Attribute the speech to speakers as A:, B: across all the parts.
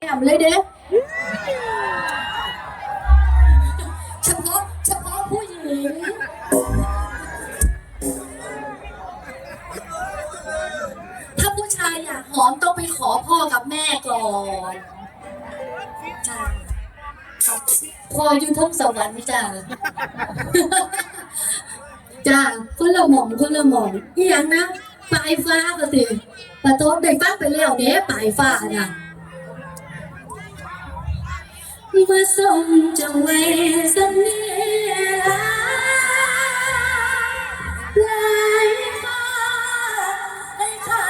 A: แอมเลยเด้เฉพาะเฉพาะผู้หญิงถ้าผู้ชายอยากหอมต้องไปขอพ่อกับแม่ก่อนจ้าครับพ่ออยู่ทั้งสวรรค์จ้าจ้าคนละหม่องคนละหม่องอีหยังนะปลายฟ้าก็สิปะโต๊ดได้ฟังไปแล้วเด้ปลายฟ้าน่ะ มาส่งจังไว้สันนีลาปลายฟ้าให้เขา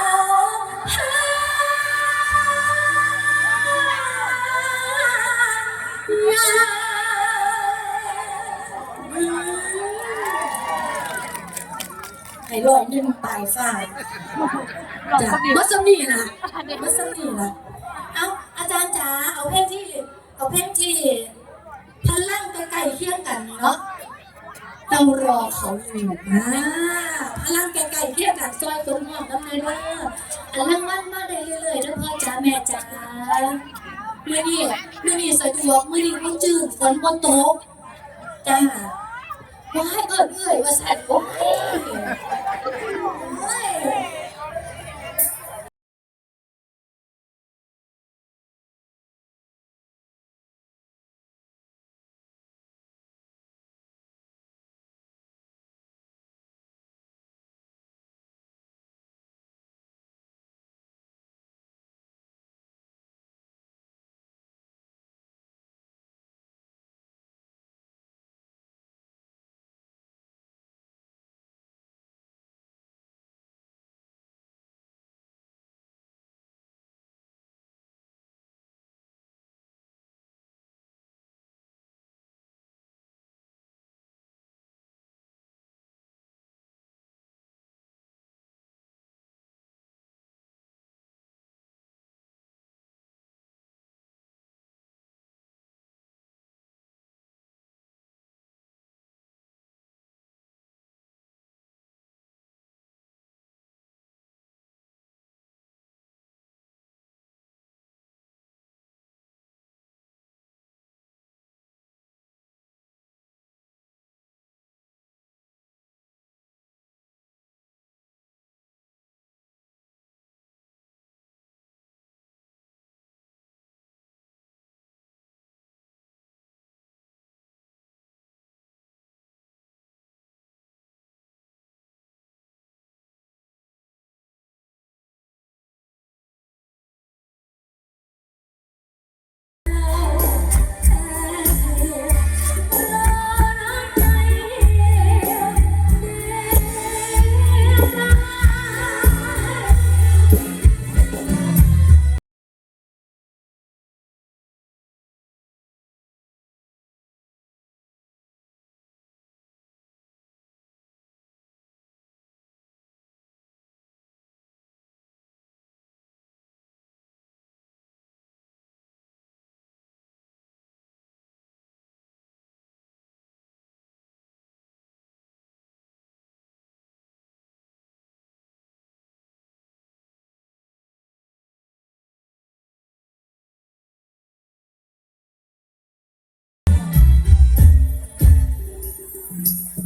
A: หให้ลอยหนึ่งปลายฟ้าจ้ะมัสมีนะมัสมีนะ เพลงที่พลังใกล้ๆเคียงกันเนาะเรารอเขาอยู่นะพลังใกลๆเคี่ยงกันซอยตรงหองน้ำเลยว่าอันรางวัลมาได้เรื่อยๆนะพ่อจ๋าแม่จ๋าเมื่อนี้เมื่อนี้สะดวกเมื่อนี้มันจืดฝนบนโต๊ะจ้าว่าให้เอิดเอ้ยว่าแสนโอ้ย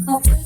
A: Oh.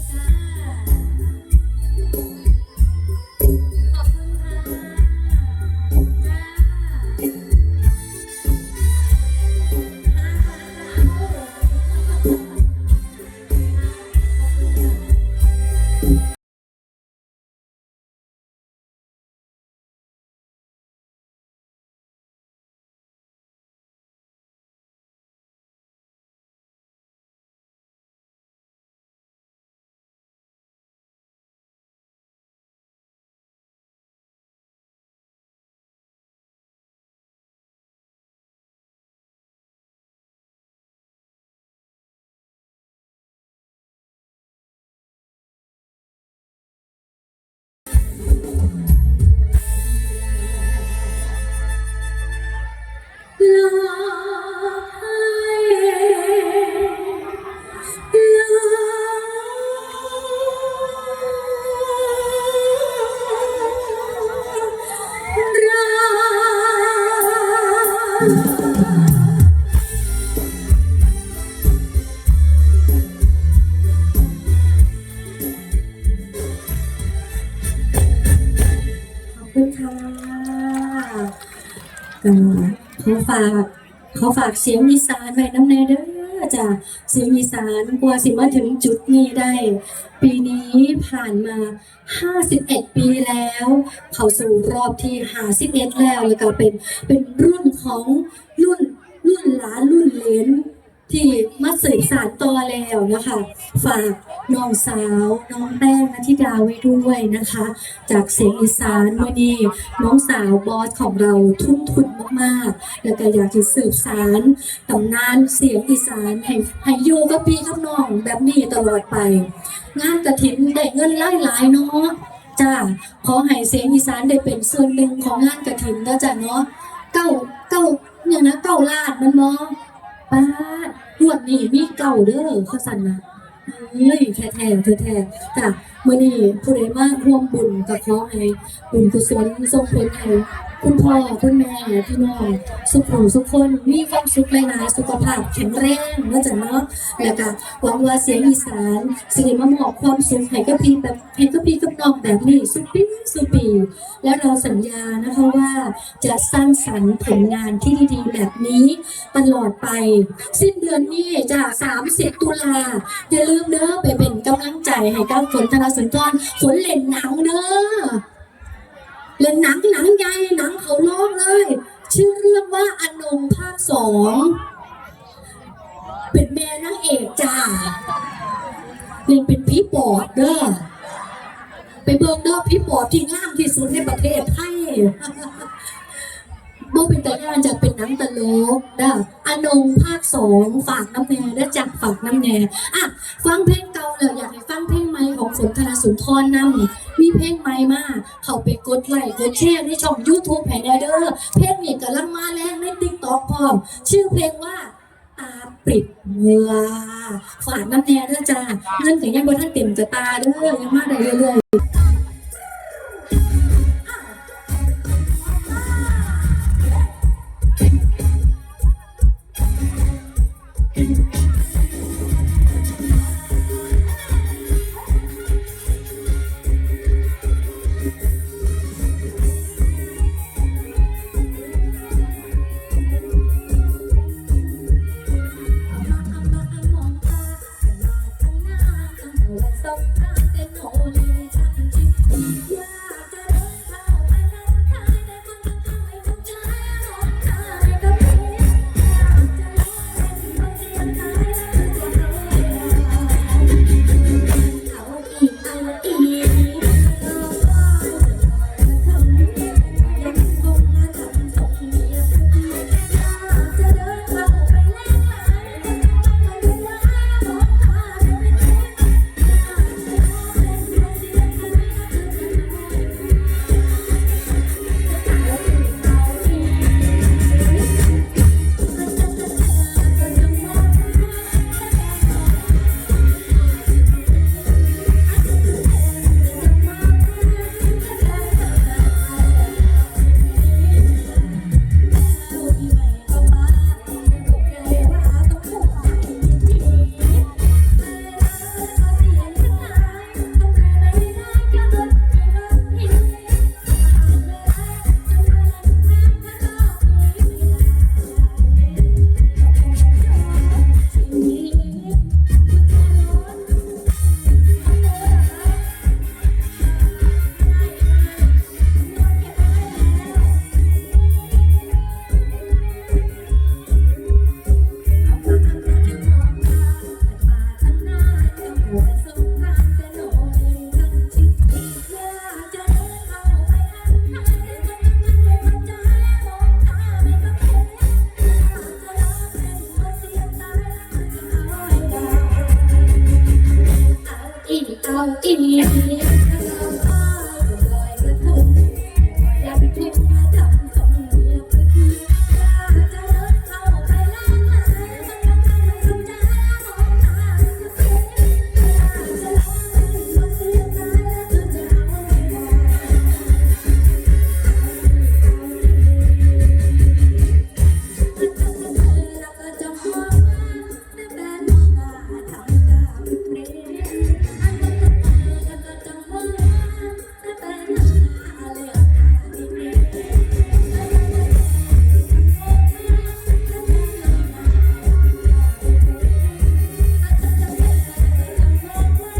A: คุณค่ะก็ขอฝากเขอฝากเสียงอีสานไว้น้ำในเด้อจ้ะเสียงอีสานกว่าสิมาถึงจุดนี้ได้ ปีนี้ผ่านมา 51 ปีแล้ว เข้าสู่รอบที่51แล้วแล้วก็เป็นเป็นรุ่นของรุ่นรุ่นหลานรุ่นเหลนที่ มาสืบสานต่อแล้วนะคะ ฝากน้องสาวน้องแป้งนัทิดาไว้ด้วยนะคะ จากเสียงอีสานวันนี้น้องสาวบอสของเราทุ่มทุนมากๆ แล้วก็อยากจะสืบสารตำนานเสียงอีสานให้ให้อยู่กับพี่กับน้องแบบนี้ตลอดไป งานกระถิ่นได้เงินหลายหลายๆเนาะจ้าขอให้เสียงอีสานได้เป็นส่วนหนึ่งของงานกระถิ่นนะจ้ะเนาะเก้าเก้าอย่างนะเก้าลาดมันเนาะป้า งวดนี้มีเก่าเด้อเขาสันนะเฮ้ยแท้แท้แท้จ้ะมื่อนี้ผู้ใดมาร่วมบุญกับขอให้บุญกุศลส่งผลให้คุณพ่อคุณแม่พี่น้องสุขุมสุขคนมีความสุขหลายๆสุขภาพแข็งแรงนะจ๊ะเนาะแล้วก็หวังว่าเสียงอีสานสิได้มามอบความสุขให้กับพี่แบบให้กับพี่กับน้องแบบนี้สุดปีสุดปี แล้วเราสัญญานะคะว่าจะสร้างสรรค์ผลงานที่ดีๆ แบบนี้ตลอดไป สิ้นเดือนนี้จาก30 ตุลาอย่าลืมเด้อไปเป็นกำลังใจให้กับฝนธนาสุนทรฝนเล่นหนังเด้อ เล่นหนังหนังใหญ่หนังเขาลอกเลย ชื่อเรื่องว่าอนงภาคสองเป็นแม่นางเอกจ้าเล่นเป็นพี่ปอดเด้อไปเบิ่งเด้อพี่ปอดที่งามที่สุดในประเทศไทย บ่เป็นตายานจะเป็นนังตะลกเด้ออนงภาคสองฝากน้ำแน่และจักฝากน้ำแน่อะฟังเพลงเก่าแล้วอยากให้ฟังเพลงใหม่ของฝนธนาสุนทรนำมีเพลงใหม่มาเขาไปกดไลค์กดแชร์ในช่อง YouTube ให้แน่เด้อเพลงนี้กำลังมาแรงใน TikTok พร้อมชื่อเพลงว่าตาปริบเงือฝากน้ำแน่เด้อจ้าเงินก็ยังบ่ทันเต็มจะตาเด้อยังมาได้เรื่อยๆ